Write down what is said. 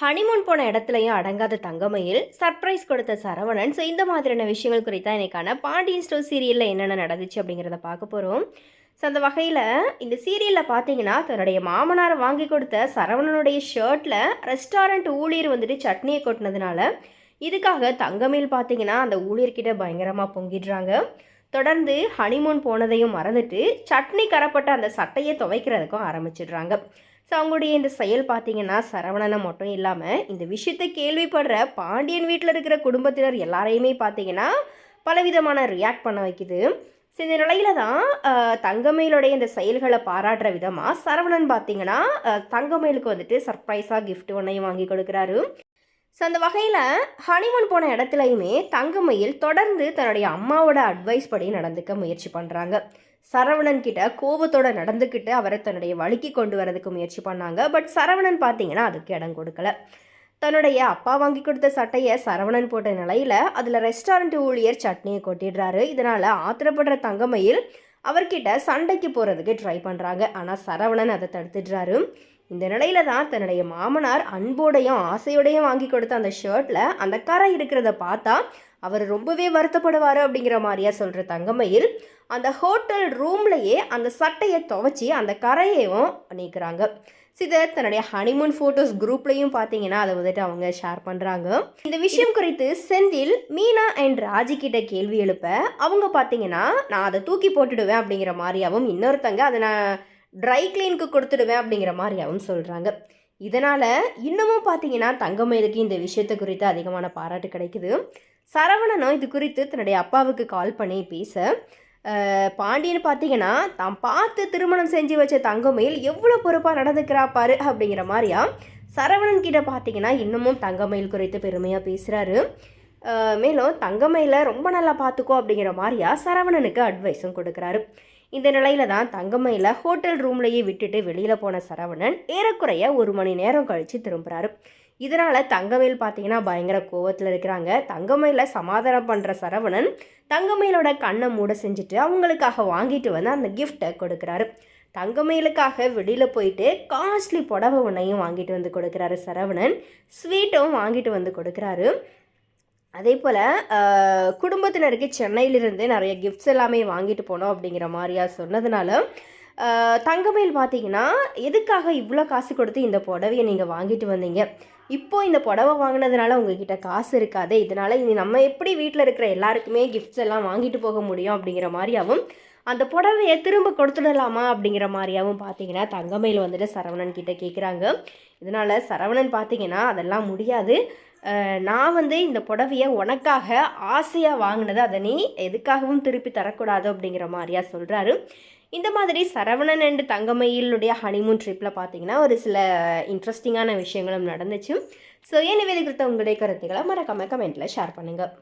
Honeymoon போன இடத்துலையும் அடங்காத தங்கமையில் சர்ப்ரைஸ் கொடுத்த சரவணன். ஸோ இந்த மாதிரியான விஷயங்கள் குறித்தான் இன்றைக்கான பாண்டியன் ஸ்டோர் சீரியலில் என்னென்ன நடந்துச்சு அப்படிங்கிறத பார்க்க போகிறோம் ஸோ அந்த வகையில் இந்த சீரியலில் பார்த்தீங்கன்னா தன்னுடைய மாமனார் வாங்கி கொடுத்த சரவணனுடைய ஷர்ட்டில் ரெஸ்டாரண்ட் ஊழியர் வந்துட்டு சட்னியை கொட்டினதுனால இதுக்காக தங்கமேல் பார்த்தீங்கன்னா அந்த ஊழியர்கிட்ட பயங்கரமாக பொங்கிடுறாங்க. தொடர்ந்து ஹனிமூன் போனதையும் மறந்துட்டு சட்னி கரப்பட்ட அந்த சட்டையை துவைக்கிறதுக்கும் ஆரம்பிச்சிடுறாங்க. ஸோ அவங்களுடைய இந்த செயல் பார்த்தீங்கன்னா சரவணனை மட்டும் இல்லாமல் இந்த விஷயத்தை கேள்விப்படுற பாண்டியன் வீட்டில் இருக்கிற குடும்பத்தினர் எல்லாரையுமே பார்த்தீங்கன்னா பலவிதமான ரியாக்ட் பண்ண வைக்குது. ஸோ இந்த நிலையில தான் தங்கமயிலுடைய இந்த செயல்களை பாராட்டுற விதமாக சரவணன் பார்த்தீங்கன்னா தங்கமயிலுக்கு வந்துட்டு சர்ப்ரைஸாக கிஃப்ட் ஒன்றையும் வாங்கி கொடுக்குறாரு. ஸோ அந்த வகையில் ஹனிமூன் போன இடத்துலையுமே தங்கமயில் தொடர்ந்து தன்னுடைய அம்மாவோட அட்வைஸ் படி நடந்துக்க முயற்சி பண்ணுறாங்க சரவணன் கிட்ட கோபத்தோட நடந்துக்கிட்டு அவரை தன்னுடைய வழிக்கு கொண்டு வரதுக்கு முயற்சி பண்ணாங்க. பட் சரவணன் பார்த்தீங்கன்னா அதுக்கு இடம் கொடுக்கல. தன்னுடைய அப்பா வாங்கி கொடுத்த சட்டையை சரவணன் போட்ட நிலையில் அதில் ரெஸ்டாரண்ட் ஊழியர் சட்னியை கொட்டிடுறாரு. இதனால் ஆத்திரப்படுற தங்கமையில் அவர்கிட்ட சண்டைக்கு போகிறதுக்கு ட்ரை பண்ணுறாங்க ஆனால் சரவணன் அதை தடுத்துடுறாரு. இந்த நிலையில தான் தன்னுடைய மாமனார் அன்போடையும் ஆசையோடையும் வாங்கி கொடுத்த அந்த ஷர்ட்டில் அந்த கரை இருக்கிறத பார்த்தா அவர் ரொம்பவே வருத்தப்படுவார் அப்படிங்கிற மாதிரியா சொல்கிற தங்கமயில் அந்த ஹோட்டல் ரூம்லையே அந்த சட்டையை துவைச்சி அந்த கரையையும் நீக்கிறாங்க. சிதர் தன்னுடைய ஹனிமூன் ஃபோட்டோஸ் குரூப்லையும் பார்த்தீங்கன்னா அதை வந்துட்டு அவங்க ஷேர் பண்ணுறாங்க இந்த விஷயம் குறித்து செந்தில் மீனா அண்ட் ராஜி கிட்ட கேள்வி எழுப்ப அவங்க பார்த்தீங்கன்னா நான் அதை தூக்கி போட்டுடுவேன் அப்படிங்கிற மாதிரியாவும் இன்னொருத்தங்க அதை நான் ட்ரை க்ளீனுக்கு கொடுத்துடுவேன் அப்படிங்கிற மாதிரியாகவும் சொல்கிறாங்க இதனால் இன்னமும் பார்த்தீங்கன்னா தங்கமயிலுக்கு இந்த விஷயத்தை குறித்து அதிகமான பாராட்டு கிடைக்குது. சரவணனும் இது குறித்து தன்னுடைய அப்பாவுக்கு கால் பண்ணி பேச பாண்டியன்னு பாண்டியன் பார்த்தீங்கன்னா தான் பார்த்து திருமணம் செஞ்சு வச்ச தங்கமயில் எவ்வளோ பொறுப்பாக நடந்துக்கிறா பாரு அப்படிங்கிற மாதிரியா சரவணன் கிட்ட பார்த்தீங்கன்னா இன்னமும் தங்கமயில் குறித்து பெருமையாக பேசுகிறாரு மேலும் தங்கமயில ரொம்ப நல்லா பார்த்துக்கோ அப்படிங்கிற மாதிரியா சரவணனுக்கு அட்வைஸும் கொடுக்குறாரு. இந்த நிலையில தான் தங்கமயில ஹோட்டல் ரூம்லேயே விட்டுட்டு வெளியில் போன சரவணன் ஏறக்குறைய ஒரு மணி நேரம் கழித்து திரும்புகிறாரு இதனால் தங்கமயில் பார்த்தீங்கன்னா பயங்கர கோவத்தில் இருக்கிறாங்க. தங்கமயில சமாதானம் பண்ணுற சரவணன் தங்கமயிலோட கண்ணை மூட செஞ்சுட்டு அவங்களுக்காக வாங்கிட்டு வந்து அந்த கிஃப்ட்டை கொடுக்குறாரு. தங்கமயிலுக்காக வெளியில் போயிட்டு காஸ்ட்லி புடவை ஒன்றையும் வாங்கிட்டு வந்து கொடுக்குறாரு சரவணன். ஸ்வீட்டும் வாங்கிட்டு வந்து கொடுக்குறாரு. அதே போல் குடும்பத்தினருக்கு சென்னையிலிருந்து நிறைய கிஃப்ட்ஸ் எல்லாமே வாங்கிட்டு போனோம் அப்படிங்கிற மாதிரியா சொன்னதுனால தங்கமேல் பார்த்தீங்கன்னா எதுக்காக இவ்வளோ காசு கொடுத்து இந்த புடவையை நீங்கள் வாங்கிட்டு வந்தீங்க? இப்போ இந்த புடவை வாங்கினதுனால உங்ககிட்ட காசு இருக்காது இதனால இனி நம்ம எப்படி வீட்டில் இருக்கிற எல்லாருக்குமே கிஃப்ட்ஸ் எல்லாம் வாங்கிட்டு போக முடியும் அப்படிங்கிற மாதிரியாகவும் அந்த புடவையை திரும்ப கொடுத்துடலாமா அப்படிங்கிற மாதிரியாவும் பார்த்தீங்கன்னா தங்கமயில் வந்துட்டு சரவணன் கிட்டே கேட்குறாங்க இதனால் சரவணன் பார்த்தீங்கன்னா அதெல்லாம் முடியாது. நான் வந்து இந்த புடவையை உனக்காக ஆசையாக வாங்கினது அதை நீ எதுக்காகவும் திருப்பி தரக்கூடாது அப்படிங்கிற மாதிரியா சொல்கிறாரு இந்த மாதிரி சரவணன் அண்ட் தங்கமயிலுடைய ஹனிமூன் ட்ரிப்பில் பார்த்தீங்கன்னா ஒரு சில இன்ட்ரெஸ்டிங்கான விஷயங்களும் நடந்துச்சு. ஸோ ஏன் நிவேதிக்கிறத உங்களுடைய கருத்துக்களை மறக்காம கமெண்ட்டில் ஷேர் பண்ணுங்கள்